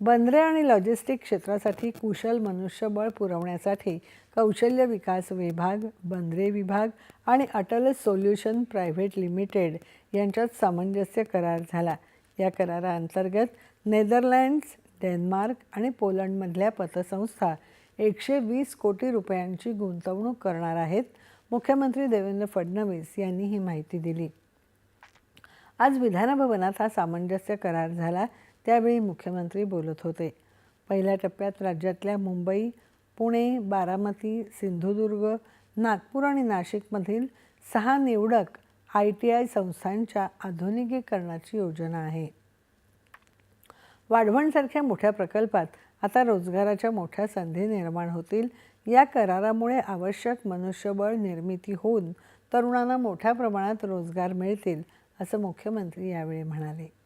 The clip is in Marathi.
बंदरे आणि लॉजिस्टिक क्षेत्रासाठी कुशल मनुष्यबळ पुरवण्यासाठी कौशल्य विकास विभाग बंदरे विभाग आणि अटल सोल्युशन प्रायव्हेट लिमिटेड यांच्यात सामंजस्य करार झाला. या कराराअंतर्गत नेदरलँड्स डेन्मार्क आणि पोलंडमधल्या पतसंस्था एकशे वीस कोटी रुपयांची गुंतवणूक करणार आहेत मुख्यमंत्री देवेंद्र फडणवीस यांनी ही माहिती दिली. आज विधानभवनात हा सामंजस्य करार झाला. त्यावेळी मुख्यमंत्री बोलत होते. पहिल्या टप्प्यात राज्यातल्या मुंबई पुणे बारामती सिंधुदुर्ग नागपूर आणि नाशिकमधील सहा निवडक आय टी आय संस्थांच्या आधुनिकीकरणाची योजना आहे. वाढवणसारख्या मोठ्या प्रकल्पात आता रोजगाराच्या मोठ्या संधी निर्माण होतील. या करारामुळे आवश्यक मनुष्यबळ निर्मिती होऊन तरुणांना मोठ्या प्रमाणात रोजगार मिळतील असं मुख्यमंत्री यावेळी म्हणाले.